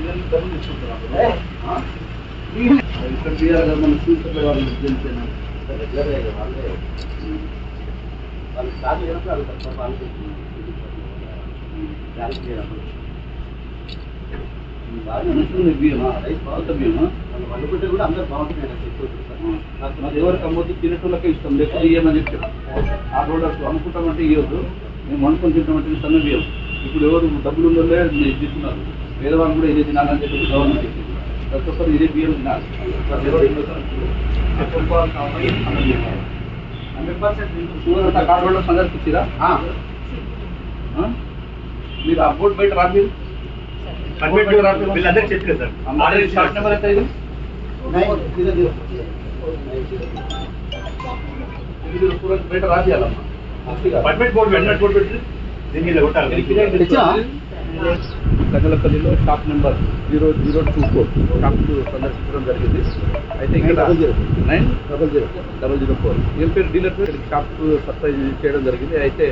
ఎవరు ఎంత పడితే వాళ్ళే ఇక. వాళ్ళు. స్టార్ట్ చేయడం అడుగుతారు వాళ్ళు బ్యాలెన్స్ చేయడం బాగా నడుస్తుంది బియ్యమా రైస్ బాగుంటుంది బియ్యమా వాళ్ళు వండుకుంటే కూడా అందరు బాగుంటుంది నాకు అది ఎవరికి అమ్మొద్దు తినేటోళ్ళకే ఇష్టం లేకపోతే ఇయ్యమని చెప్పారు ఆ ప్రోడక్ట్ అమ్ముకుంటామంటే ఇవ్వద్దు. మేము వండుకొని తింటామంటే సన్న బియ్యం ఇప్పుడు ఎవరు డబ్బులు ఉన్నోళ్ళే ఇది తీసుకున్నారు పేదవాళ్ళు కూడా ఇదే తినాలని చెప్పి గవర్నమెంట్ చెప్పింది. ప్రతి ఒక్కరు ఇదే బియ్యం తినాలి. హండ్రెడ్ పర్సెంట్ షుగర్ అంతా కార్డు ఇచ్చిరా? మీరు ఆ బోర్డు బయట రాదు మీరు వీళ్ళందరికీ చెప్పలేదు సార్. ఆల్రెడీ షార్ట్ నెంబర్ ఎంత ఇది? బయట రాజేయాలమ్మా అపార్ట్మెంట్ బోర్డు వెంటనే బోర్డు పెట్టి కజలపల్లిలో shop number zero zero two four. Shop సందర్శించడం జరిగింది. అయితే ఇక్కడ. Nine double zero. Double zero four. ఏం పేరు? డీలర్ పేరు? షాప్ సప్లై చేయడం జరిగింది. అయితే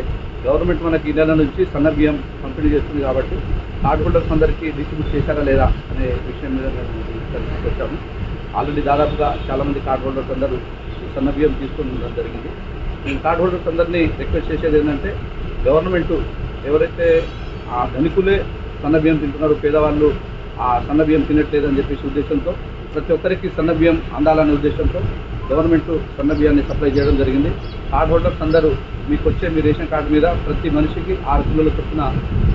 గవర్నమెంట్ మనకి ఈ నెల నుంచి సన్న బియ్యం పంపిణీ చేస్తుంది కాబట్టి కార్డ్ హోల్డర్స్ అందరికీ డిస్ట్రిబ్యూట్ చేశారా లేదా అనే విషయం మీద మేము వచ్చాము. ఆల్రెడీ దాదాపుగా చాలా మంది కార్డ్ హోల్డర్స్ అందరూ సన్న బియ్యం తీసుకుని ఉండడం జరిగింది. నేను కార్డ్ హోల్డర్స్ అందరినీ రిక్వెస్ట్ చేసేది ఏంటంటే గవర్నమెంట్ ఎవరైతే ఆ ధనికులే సన్నబియ్యం తింటున్నారు తింటున్నారో పేదవాళ్ళు ఆ సన్నబియ్యం తినట్లేదని చెప్పేసి ఉద్దేశంతో ప్రతి ఒక్కరికి సన్నబియ్యం అందాలనే ఉద్దేశంతో గవర్నమెంట్ సన్నబియ్యాన్ని సప్లై చేయడం జరిగింది. కార్డ్ హోల్డర్స్ అందరూ మీకు వచ్చే మీ రేషన్ కార్డు మీద ప్రతి మనిషికి ఆరు కిలోల చొప్పున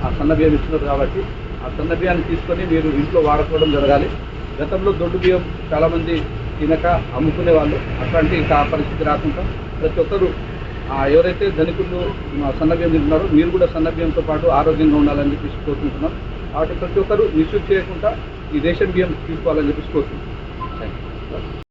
ఆ సన్నబియ్యం ఇస్తున్నారు కాబట్టి ఆ సన్నబియ్యాన్ని తీసుకొని మీరు ఇంట్లో వాడుకోవడం జరగాలి. గతంలో దొడ్డు బియ్యం చాలామంది తినక అమ్ముకునే వాళ్ళు అట్లాంటి ఇంకా పరిస్థితి రాకుండా ప్రతి ఒక్కరు ఎవరైతే ధనికులు సన్నభ్యం తింటున్నారో మీరు కూడా సన్నభ్యంతో పాటు ఆరోగ్యంగా ఉండాలని చెప్పేసి కోరుకుంటున్నాం. కాబట్టి ప్రతి ఒక్కరూ మిస్యూజ్ చేయకుండా ఈ రేషన్ బియ్యం తీసుకోవాలని చెప్పేసి కోరుకుంటున్నాం.